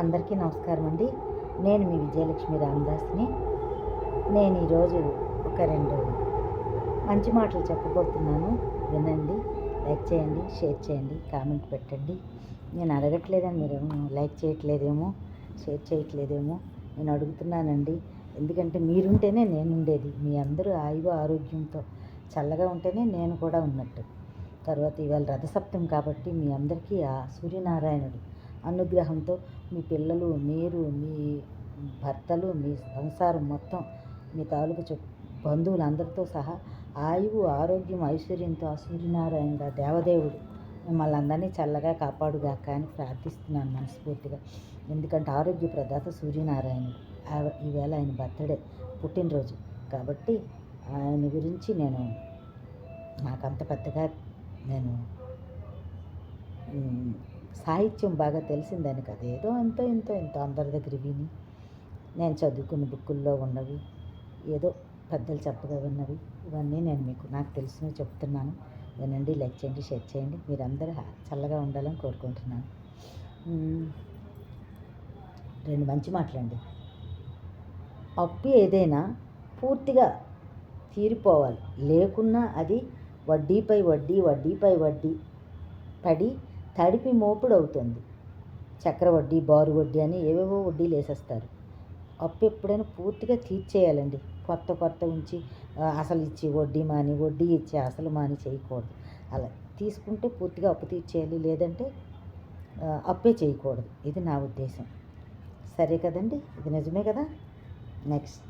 అందరికీ నమస్కారం అండి. నేను మీ విజయలక్ష్మి రామదాస్ని. నేను ఈరోజు ఒక రెండు మంచి మాటలు చెప్పబోతున్నాను. వినండి లైక్ చేయండి షేర్ చేయండి కామెంట్ పెట్టండి. నేను అడగట్లేదని మీరు లైక్ చేయట్లేదేమో షేర్ చేయట్లేదేమో నేను అడుగుతున్నానండి. ఎందుకంటే మీరుంటేనే నేను ఉండేది మీ అందరూ ఆయువు ఆరోగ్యంతో చల్లగా ఉంటేనే నేను కూడా ఉన్నట్టు. తర్వాత ఇవాళ రథసప్తం కాబట్టి మీ అందరికీ ఆ సూర్యనారాయణుడు అనుగ్రహంతో మీ పిల్లలు మీరు మీ భర్తలు మీ సంసారం మొత్తం మీ తాలూకు చు బంధువులు అందరితో సహా ఆయువు ఆరోగ్యం ఐశ్వర్యంతో ఆ సూర్యనారాయణ దేవదేవుడు మిమ్మల్ని అందరినీ చల్లగా కాపాడుగాక అని ప్రార్థిస్తున్నాను మనస్ఫూర్తిగా. ఎందుకంటే ఆరోగ్య ప్రదాత సూర్యనారాయణుడు ఈవేళ ఆయన బర్త్డే పుట్టినరోజు. కాబట్టి ఆయన గురించి నేను నాకంత పెద్దగా నేను సాహిత్యం బాగా తెలిసిందని కదా. ఏదో ఎంతో ఎంతో ఎంతో అందరి దగ్గర విని నేను చదువుకున్న బుక్కుల్లో ఉన్నవి ఏదో పెద్దలు చెప్పగా విన్నవి ఇవన్నీ నేను మీకు నాకు తెలిసినవి చెప్తున్నాను. వినండి లైక్ చేయండి షేర్ చేయండి. మీరందరూ చల్లగా ఉండాలని కోరుకుంటున్నాను. రెండు మంచి మాటలండి. అప్పు ఏదైనా పూర్తిగా తీరిపోవాలి. లేకున్నా అది వడ్డీపై వడ్డీ వడ్డీపై వడ్డీ పడి తడిపి మోపుడు అవుతుంది చక్ర వడ్డీ బారు వడ్డీ అని ఏవేవో వడ్డీలు వేసేస్తారు. అప్పు ఎప్పుడైనా పూర్తిగా తీర్చేయాలండి కొత్త కొత్త ఉంచి అసలు ఇచ్చి వడ్డీ మాని వడ్డీ ఇచ్చి అసలు మాని చేయకూడదు. అలా తీసుకుంటే పూర్తిగా అప్పు తీర్చేయాలి లేదంటే అప్పే చేయకూడదు. ఇది నా ఉద్దేశం. సరే కదండి? ఇది నిజమే కదా? నెక్స్ట్.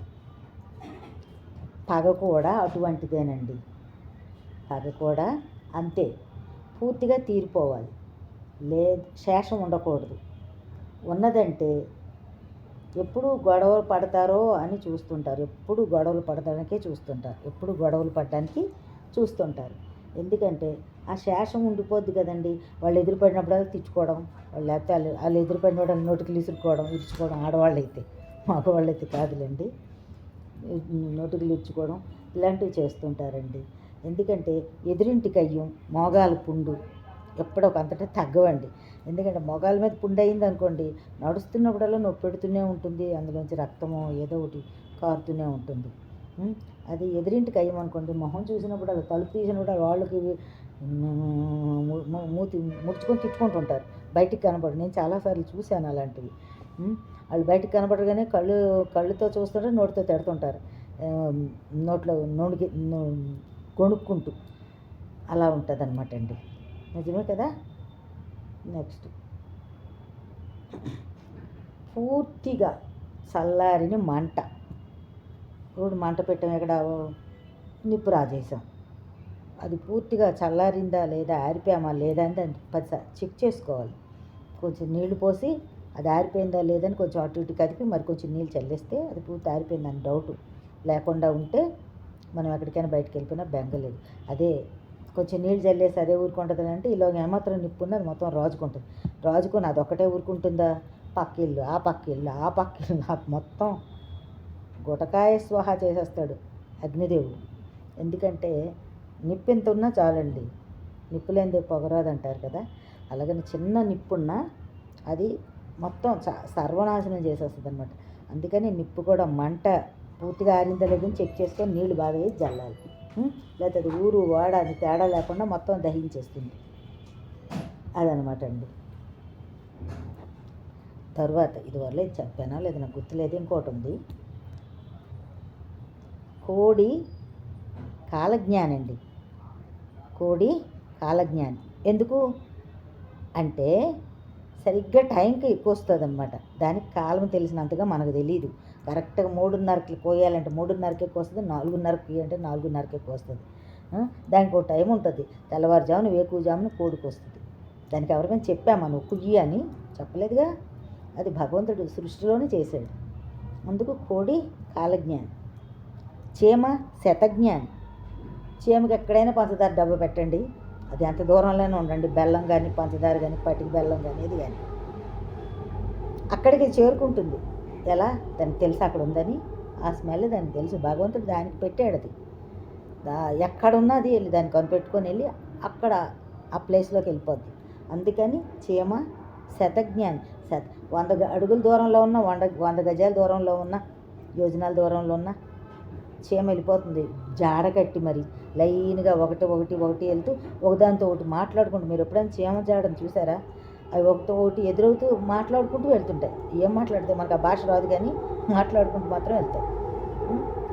పగ కూడా అటువంటిదేనండి. పగ కూడా అంతే. పూర్తిగా తీరిపోవాలి. లే శేషం ఉండకూడదు. ఉన్నదంటే ఎప్పుడు గొడవలు పడతారో అని చూస్తుంటారు. ఎప్పుడు గొడవలు పడడానికే చూస్తుంటారు. ఎప్పుడు గొడవలు పడడానికి చూస్తుంటారు. ఎందుకంటే ఆ శేషం ఉండిపోద్ది కదండి. వాళ్ళు ఎదురుపడినప్పుడు తిట్టుకోవడం వాళ్ళు లేకపోతే వాళ్ళు వాళ్ళు ఎదురుపడిన వాళ్ళు నోటికి ఇసురుకోవడం ఇరుచుకోవడం ఆడవాళ్ళు అయితే మగవాళ్ళు అయితే కాదులేండి. నోటికి ఇచ్చుకోవడం ఇలాంటివి చేస్తుంటారండి. ఎందుకంటే ఎదురింటికి అయ్యం మోగాలు పుండు ఎప్పుడో అంతటా తగ్గవండి. ఎందుకంటే మొగాల మీద పుండు అయింది అనుకోండి నడుస్తున్నప్పుడల్లా నొప్పి పెడుతూనే ఉంటుంది. అందులోంచి రక్తము ఏదో ఒకటి కారుతూనే ఉంటుంది. అది ఎదురింటికి అయ్యమనుకోండి మొహం చూసినప్పుడు అలా తలుపు తీసినప్పుడు వాళ్ళకి మూతి ముడుచుకొని తిట్టుకుంటుంటారు బయటికి కనపడరు. నేను చాలాసార్లు చూశాను అలాంటివి. వాళ్ళు బయటికి కనబడగానే కళ్ళు కళ్ళుతో చూస్తుంటే నోటితో తిడుతుంటారు. నోట్లో నూనెకి కొనుక్కుంటూ. అలా ఉంటుంది అనమాట అండి. నిజమే కదా? నెక్స్ట్ పూర్తిగా చల్లారిన మంట. ఇప్పుడు మంట పెట్టాం ఎక్కడ? నిప్పు రాజేసాం అది పూర్తిగా చల్లారిందా లేదా? ఆరిపోయామా లేదా అని దాన్ని పదిసారి చెక్ చేసుకోవాలి. కొంచెం నీళ్ళు పోసి అది ఆరిపోయిందా లేదని కొంచెం అటు ఇటు కదిపి మరి కొంచెం నీళ్ళు చల్లేస్తే అది పూర్తి ఆరిపోయిందని డౌట్ లేకుండా ఉంటే మనం ఎక్కడికైనా బయటకు వెళ్ళిపోయినా బెంగలేదు. అదే కొంచెం నీళ్ళు చల్లేసి అదే ఊరుకుంటుంది అంటే ఇలా ఏమాత్రం నిప్పు ఉంది అది మొత్తం రాజుకుంటుంది. రాజుకొని అది ఒకటే ఊరుకుంటుందా? పక్క ఇల్లు ఆ పక్క ఇల్లు ఆ పక్క ఇల్లు. నాకు మొత్తం గుటకాయ స్వాహ చేసేస్తాడు అగ్నిదేవుడు. ఎందుకంటే నిప్పు ఎంత ఉన్నా చాలండి. నిప్పు లేనిదే పొగరాదు అంటారు కదా. అలాగని చిన్న నిప్పున్నా అది మొత్తం చ- సర్వనాశనం చేసేస్తుంది అనమాట అందుకని నిప్పు కూడా మంట పూర్తిగా ఆరిందా లేదని చెక్ చేసుకొని నీళ్ళు బాగా వేసి జల్లాలి. లేకపోతే అది ఊరు వాడ అని తేడా లేకుండా మొత్తం దహించేస్తుంది. అదనమాట అండి. తర్వాత ఇదివరలో చెప్పానా? లేదు నాకు గుర్తులేదు ఇంకోటి ఉంది. కోడి కాలజ్ఞానండి కోడి కాలజ్ఞాని. ఎందుకు? అంటే సరిగ్గా టైంకి ఎక్కువ వస్తుంది అనమాట దానికి కాలం తెలిసినంతగా మనకు తెలియదు కరెక్ట్గా మూడున్నరకి కోయాలంటే మూడున్నరకి ఎక్కువ వస్తుంది నాలుగున్నరకి అంటే నాలుగున్నరకి ఎక్కువ వస్తుంది దానికి ఒక టైం ఉంటుంది. తెల్లవారుజామున వేకువజామున కోడికి వస్తుంది దానికి ఎవరికైనా చెప్పాము మనం కుయ్యి అని? చెప్పలేదుగా. అది భగవంతుడు సృష్టిలోనే చేశాడు. అందుకు కోడి కాలజ్ఞాని. చీమ శతజ్ఞాని. చీమకి ఎక్కడైనా పంచదార డబ్బా పెట్టండి. అది ఎంత దూరంలోనే ఉండండి. బెల్లం కానీ పంచదార కానీ పటికి బెల్లం కానీ ఇది కానీ అక్కడికి చేరుకుంటుంది. ఎలా? దానికి తెలుసు అక్కడ ఉందని. ఆ స్మెల్ దానికి తెలుసు. భగవంతుడు దానికి పెట్టాడు అది. దా ఎక్కడున్నా అది వెళ్ళి దాన్ని కనిపెట్టుకొని వెళ్ళి అక్కడ ఆ ప్లేస్లోకి వెళ్ళిపోద్ది. అందుకని చీమ శతజ్ఞాని. శత వంద అడుగుల దూరంలో ఉన్న వంద వంద గజాల దూరంలో ఉన్న యోజనాల దూరంలో ఉన్న చీమ వెళ్ళిపోతుంది. జాడ కట్టి మరి లైన్గా ఒకటి ఒకటి ఒకటి వెళ్తూ ఒకదానితో ఒకటి మాట్లాడుకుంటూ మీరు ఎప్పుడైనా చీమ జాడని చూసారా? అవి ఒకటి ఒకటి ఎదురవుతూ మాట్లాడుకుంటూ వెళ్తుంటాయి. ఏం మాట్లాడితే మనకు ఆ భాష రాదు కానీ మాట్లాడుకుంటూ మాత్రం వెళ్తాయి.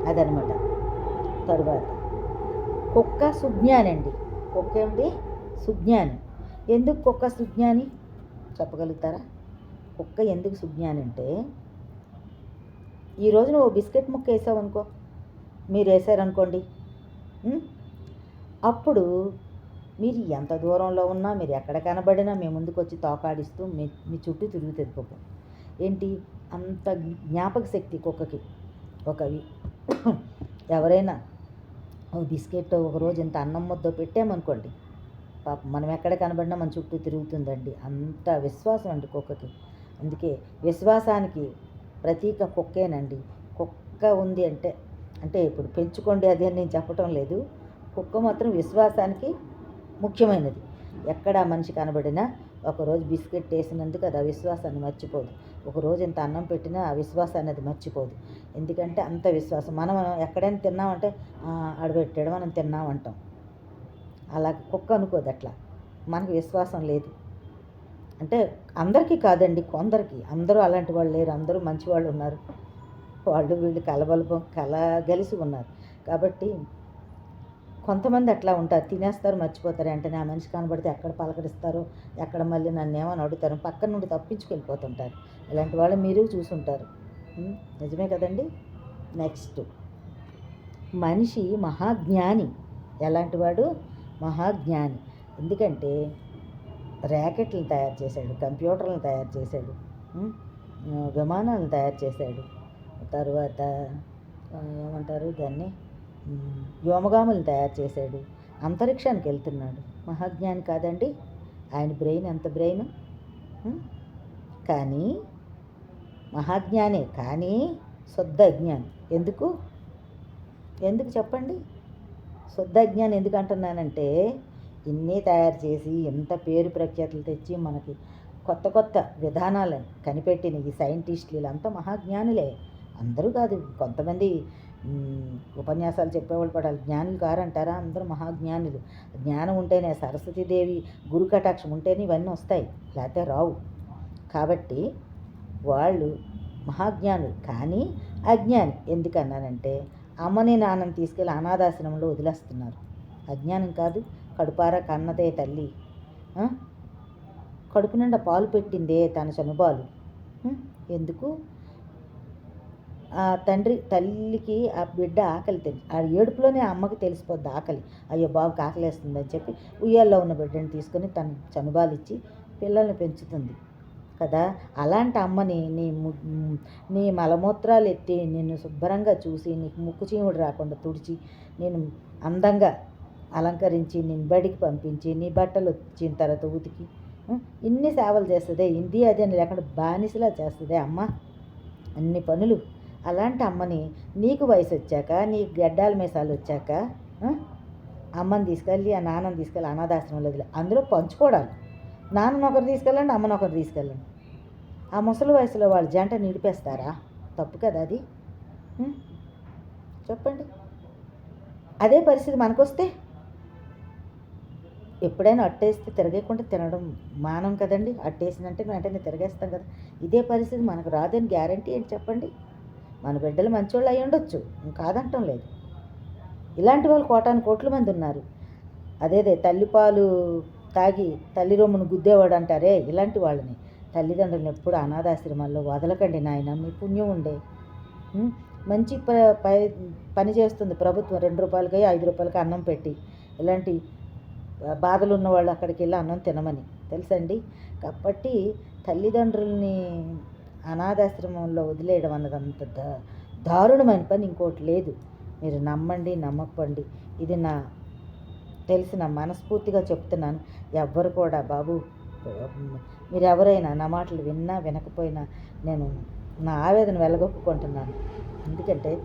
అదనమాట తరువాత. కుక్క సుజ్ఞానండి అండి. కుక్క ఏమిటి? సుజ్ఞాని. ఎందుకు కుక్క సుజ్ఞాని? చెప్పగలుగుతారా? కుక్క ఎందుకు సుజ్ఞాని అంటే ఈ నువ్వు బిస్కెట్ ముక్క వేసావు అనుకో మీరు వేసారనుకోండి అప్పుడు మీరు ఎంత దూరంలో ఉన్నా మీరు ఎక్కడ కనబడినా మీ ముందుకు వచ్చి తోకాడిస్తూ మీ మీ చుట్టూ తిరుగుతుంది కుక్క ఏంటి? అంత జ్ఞాపక శక్తి కుక్కకి. ఒకవి ఎవరైనా ఓ బిస్కెట్ ఒక రోజు ఇంత అన్నం ముద్ద పెట్టామనుకోండి పాప మనం ఎక్కడ కనబడినా మన చుట్టూ తిరుగుతుందండి. అంత విశ్వాసం అండి కుక్కకి. అందుకే విశ్వాసానికి ప్రతీక కుక్కేనండి. కుక్క ఉంది అంటే అంటే ఇప్పుడు పెంచుకోండి అది అని నేను చెప్పటం లేదు. కుక్క మాత్రం విశ్వాసానికి ముఖ్యమైనది. ఎక్కడ మనిషి కనబడినా ఒకరోజు బిస్కెట్ వేసినందుకు అది ఆ విశ్వాసాన్ని మర్చిపోదు. ఒకరోజు ఇంత అన్నం పెట్టినా ఆ విశ్వాసాన్ని అది మర్చిపోదు. ఎందుకంటే అంత విశ్వాసం. మనం ఎక్కడైనా తిన్నామంటే "ఆ, ఆడబెట్టాడు మనం తిన్నామంటాం. అలా కుక్క అనుకోదు అట్లా. మనకు విశ్వాసం లేదు. అంటే అందరికీ కాదండి కొందరికి. అందరూ అలాంటి వాళ్ళు లేరు. అందరూ మంచి వాళ్ళు ఉన్నారు. వాళ్ళు వీళ్ళు కలబలపం కలగలిసి ఉన్నారు. కాబట్టి కొంతమంది అట్లా ఉంటారు. తినేస్తారు మర్చిపోతారు. వెంటనే ఆ మనిషి కనబడితే ఎక్కడ పలకరిస్తారు? ఎక్కడ మళ్ళీ నన్ను ఏమని అడుగుతారు? పక్కన నుండి తప్పించుకెళ్ళిపోతుంటారు. ఇలాంటి వాళ్ళు మీరు చూసుంటారు. నిజమే కదండి? నెక్స్ట్. మనిషి మహాజ్ఞాని. ఎలాంటి వాడు? మహాజ్ఞాని. ఎందుకంటే ర్యాకెట్లను తయారు చేశాడు కంప్యూటర్లను తయారు చేశాడు విమానాలను తయారు చేశాడు. తర్వాత ఏమంటారు దాన్ని? వ్యోమగాములు తయారు చేశాడు. అంతరిక్షానికి వెళ్తున్నాడు. మహాజ్ఞాని కాదండి. ఆయన బ్రెయిన్ ఎంత బ్రెయిన్? కానీ మహాజ్ఞానే కానీ శుద్ధ అజ్ఞాని ఎందుకు? ఎందుకు చెప్పండి? శుద్ధ అజ్ఞానం ఎందుకు అంటున్నానంటే ఇన్ని తయారు చేసి ఎంత పేరు ప్రఖ్యాతులు తెచ్చి మనకి కొత్త కొత్త విధానాలను కనిపెట్టిన ఈ సైంటిస్టులు వీళ్ళంతా మహాజ్ఞానులే. అందరూ కాదు కొంతమంది ఉపన్యాసాలు చెప్పేవాళ్ళు పడాలి జ్ఞానులు కారంటారా? అందరూ మహాజ్ఞానులు. జ్ఞానం ఉంటేనే సరస్వతీదేవి గురు కటాక్షం ఉంటేనే ఇవన్నీ వస్తాయి లేకపోతే రావు. కాబట్టి వాళ్ళు మహాజ్ఞానులు కానీ అజ్ఞాని. ఎందుకన్నానంటే అమ్మని నాన్నని తీసుకెళ్ళి అనాథాశ్రమంలో వదిలేస్తున్నారు. అజ్ఞానం కాదు కడుపార కన్నదే తల్లి. కడుపు నిండా పాలు పెట్టిందే తన చనుబాలు ఎందుకు? ఆ తండ్రి తల్లికి ఆ బిడ్డ ఆకలి తెలుసు ఆ ఏడుపులోనే ఆ అమ్మకి తెలిసిపోద్ది ఆకలి. అయ్యో బాబుకి ఆకలి వేస్తుందని చెప్పి ఉయ్యాల్లో ఉన్న బిడ్డని తీసుకొని తన చనుబాలిచ్చి పిల్లల్ని పెంచుతుంది. కదా? అలాంటి అమ్మని నీ ము- నీ మలమూత్రాలు ఎత్తి నిన్ను శుభ్రంగా చూసి నీకు ముక్కు చీముడు రాకుండా తుడిచి నేను అందంగా అలంకరించి నేను బడికి పంపించి నీ బట్టలు వచ్చిన తర్వాత ఉతికి ఇన్ని సేవలు చేస్తుంది ఇంది అది అని లేకుండా బానిసలా చేస్తుంది అమ్మ. అన్ని పనులు అలాంటి అమ్మని నీకు వయసు వచ్చాక నీ గడ్డాల మీసాలు వచ్చాక అమ్మని తీసుకెళ్ళి ఆ నాన్నని తీసుకెళ్ళి అనాథాశ్రమంలో వదిలే. అందులో పంచుకోవడాలి నాన్నని ఒకరు తీసుకెళ్ళండి అమ్మని ఒకరు తీసుకెళ్ళండి. ఆ ముసలి వయసులో వాళ్ళ జంట నిడిపేస్తారా? తప్పు కదా అది? చెప్పండి. అదే పరిస్థితి మనకొస్తే? ఎప్పుడైనా అట్టేస్తే తిరగకుండా తినడం మానం కదండి. అట్టేసినంటే వెంటనే తిరగేస్తాం కదా. ఇదే పరిస్థితి మనకు రాదని గ్యారంటీ ఏంటి చెప్పండి? మన బిడ్డలు మంచోళ్ళు అయి ఉండొచ్చు. కాదంటం లేదు. ఇలాంటి వాళ్ళు కోటాను కోట్ల మంది ఉన్నారు. అదేదే తల్లిపాలు తాగి తల్లి రొమ్మును గుద్దేవాడు అంటారే ఇలాంటి వాళ్ళని. తల్లిదండ్రులను ఎప్పుడు అనాథాశ్రమాల్లో వదలకండి నాయన మీ పుణ్యం ఉండే. మంచి ప పై పని చేస్తుంది ప్రభుత్వం. రెండు రూపాయలకి ఐదు రూపాయలకి అన్నం పెట్టి ఇలాంటి బాధలు ఉన్న వాళ్ళు అక్కడికి వెళ్ళి అన్నం తినమని. తెలుసండి కాబట్టి తల్లిదండ్రుల్ని అనాథాశ్రమంలో వదిలేయడం అన్నది అంత దా- దారుణమైన పని ఇంకోటి లేదు. మీరు నమ్మండి నమ్మకండి. ఇది నా తెలిసిన మనస్ఫూర్తిగా చెప్తున్నాను. ఎవ్వరు కూడా బాబు మీరు ఎవరైనా నా మాటలు విన్నా వినకపోయినా నేను నా ఆవేదన వెళ్ళగొక్కుకుంటున్నాను ఎందుకంటే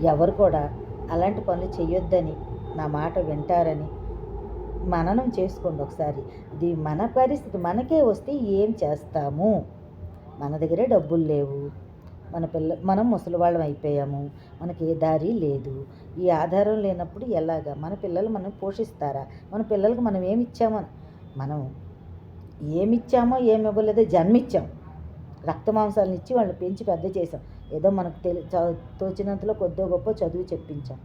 ఎవరు కూడా అలాంటి పనులు చేయొద్దని నా మాట వింటారని మననం చేసుకోండి ఒకసారి. ఇది మన పరిస్థితి. మనకే వస్తే ఏం చేస్తాము? మన దగ్గరే డబ్బులు లేవు. మన పిల్ల మనం ముసలివాళ్ళం అయిపోయాము. మనకి ఏ దారి లేదు. ఈ ఆధారం లేనప్పుడు ఎలాగా? మన పిల్లలు మనం పోషిస్తారా? మన పిల్లలకు మనం ఏమి ఇచ్చామో? మనం ఏమిచ్చామో ఏమి ఇవ్వలేదో జన్మిచ్చాం. రక్త మాంసాలను ఇచ్చి వాళ్ళని పెంచి పెద్ద చేసాం ఏదో మనకు తెలి తోచినంతలో కొద్దో గొప్ప చదువు చెప్పించాం.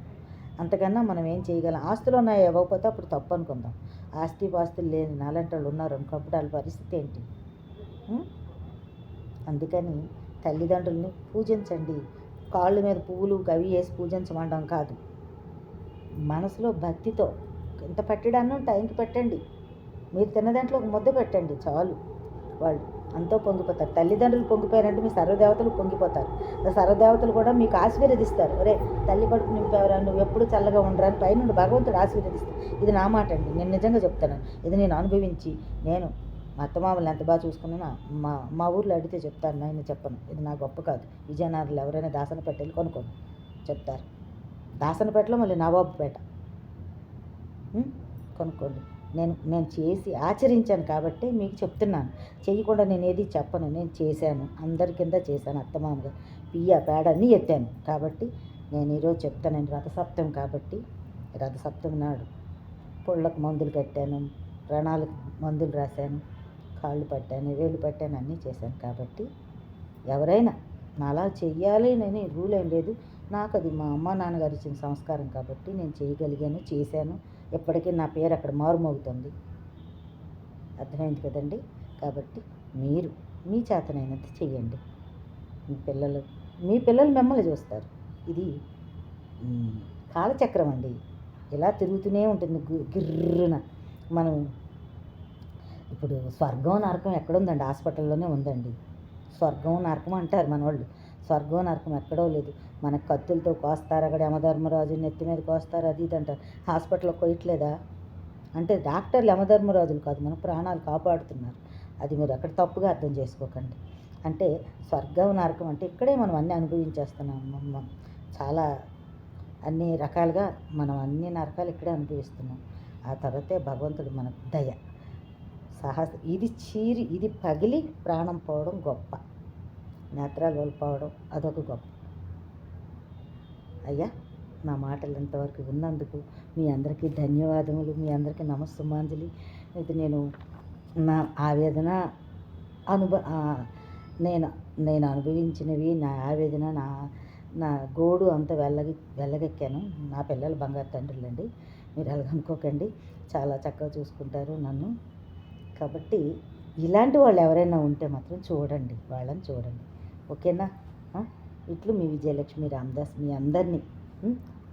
అంతకన్నా మనం ఏం చేయగలం? ఆస్తులు ఉన్నాయి? ఇవ్వకపోతే అప్పుడు తప్పు అనుకుందాం. ఆస్తి పాస్తులు లేని నాలంటి వాళ్ళు ఉన్నారు అనుకున్నప్పుడు వాళ్ళ పరిస్థితి ఏంటి? అందుకని తల్లిదండ్రుల్ని పూజించండి. కాళ్ళ మీద పువ్వులు గవి వేసి పూజించమండం కాదు. మనసులో భక్తితో ఇంత పెట్టడానో టైంకి పెట్టండి. మీరు తిన్న దాంట్లో ఒక ముద్ద పెట్టండి చాలు వాళ్ళు అంతో పొంగిపోతారు. తల్లిదండ్రులు పొంగిపోయారంటే మీ సర్వదేవతలు పొంగిపోతారు. సర్వదేవతలు కూడా మీకు ఆశీర్వదిస్తారు. ఒరే తల్లి కడుపు నింపేవరా నువ్వు ఎప్పుడు చల్లగా ఉండరా అని పైనుండి భగవంతుడు ఆశీర్వదిస్తాడు ఇది నా మాట అండి నేను నిజంగా చెప్తాను ఇది నేను అనుభవించి నేను మా అత్తమామల్ని ఎంత బాగా చూసుకున్నా మా మా ఊర్లో అడిగితే చెప్తాను నేను చెప్పను. ఇది నా గొప్ప కాదు. విజయనగరంలో ఎవరైనా దాసనపేట వెళ్ళి కొనుక్కోండి. చెప్తారు. దాసనపేటలో మళ్ళీ నవాబుపేట. కొనుక్కోండి. నేను నేను చేసి ఆచరించాను కాబట్టి మీకు చెప్తున్నాను. చేయకుండా నేను ఏది చెప్పను నేను చేశాను. అందరి కింద చేశాను అత్తమామగా పియ్య పేడ అన్నీ ఎత్తాను. కాబట్టి నేను ఈరోజు చెప్తాను రథసప్తం కాబట్టి రథసప్తం నాడు పుళ్ళకు మందులు కట్టాను ప్రాణాలకు మందులు రాశాను. కాళ్ళు పట్టాను వేలు పట్టాను అన్నీ చేశాను. కాబట్టి ఎవరైనా నాలా చెయ్యాలి అని రూల్ ఏం లేదు. నాకు అది మా అమ్మ నాన్నగారు ఇచ్చిన సంస్కారం కాబట్టి నేను చేయగలిగాను చేశాను. ఎప్పటికీ నా పేరు అక్కడ మారుమోగుతుంది. అర్థమైంది కదండి? కాబట్టి మీరు మీ చేతనైనంత చెయ్యండి. మీ పిల్లలు మీ పిల్లలు మిమ్మల్ని చూస్తారు. ఇది కాలచక్రం అండి. ఇలా తిరుగుతూనే ఉంటుంది గు- గిర్రున. మనం ఇప్పుడు స్వర్గం నరకం ఎక్కడుందండి? హాస్పిటల్లోనే ఉందండి. స్వర్గం నరకం అంటారు మనవాళ్ళు స్వర్గం నరకం ఎక్కడో లేదు. మన కత్తులతో కోస్తారు అక్కడ యమధర్మరాజు నెత్తి మీద కోస్తారు అది ఇది అంటారు. హాస్పిటల్లో కొయ్యట్లేదా? అంటే డాక్టర్లు యమధర్మరాజులు కాదు మన ప్రాణాలు కాపాడుతున్నారు. అది మీరు అక్కడ తప్పుగా అర్థం చేసుకోకండి. అంటే స్వర్గం నరకం అంటే ఇక్కడే మనం అన్నీ అనుభవించేస్తున్నాం. చాలా అన్ని రకాలుగా మనం అన్ని నరకాలు ఇక్కడే అనుభవిస్తున్నాం. ఆ తర్వాతే భగవంతుడు మనకు దయ. సాహస ఇది చీరి ఇది పగిలి ప్రాణం పోవడం గొప్ప. నేత్రాలు కోల్పోవడం అదొక గొప్ప. అయ్యా నా మాటలు ఇంతవరకు విన్నందుకు మీ అందరికీ ధన్యవాదములు మీ అందరికీ నమస్సుమాంజలి. ఇది నేను నా ఆవేదన అనుభ నేను నేను అనుభవించినవి నా ఆవేదన నా నా గోడు అంత వెళ్ళగి వెళ్ళగెక్కాను నా పిల్లలు బంగారు తండ్రులండి. మీరు అలాగనుకోకండి చాలా చక్కగా చూసుకుంటారు నన్ను. కాబట్టి ఇలాంటి వాళ్ళు ఎవరైనా ఉంటే మాత్రం చూడండి వాళ్ళని చూడండి. ఓకేనా? ఇట్లు మీ విజయలక్ష్మి రామదాస్ మీ అందరినీ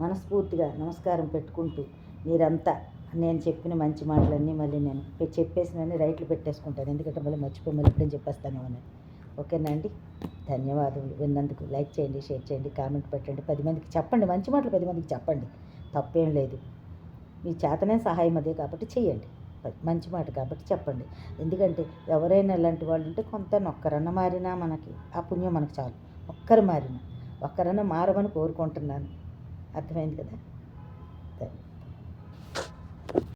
మనస్ఫూర్తిగా నమస్కారం పెట్టుకుంటూ మీరంతా నేను చెప్పిన మంచి మాటలన్నీ మళ్ళీ నేను చెప్పేసినవన్నీ రైట్లు పెట్టేసుకుంటాను. ఎందుకంటే మళ్ళీ మర్చిపోయి మళ్ళీ ఎప్పుడైనా చెప్పేస్తాను అని ఓకేనా అండి? ధన్యవాదములు. విన్నందుకు లైక్ చేయండి షేర్ చేయండి కామెంట్ పెట్టండి. పది మందికి చెప్పండి మంచి మాటలు పది మందికి చెప్పండి. తప్పేం లేదు. మీ చేతనే సహాయం అదే కాబట్టి చేయండి. మంచి మాట కాబట్టి చెప్పండి. ఎందుకంటే ఎవరైనా ఇలాంటి వాళ్ళు ఉంటే కొంత ఒక్కరన్న మారినా మనకి ఆ పుణ్యం మనకు చాలు. ఒక్కరు మారినా. ఒక్కరన్నా మారమని కోరుకుంటున్నాను. అర్థమైంది కదా?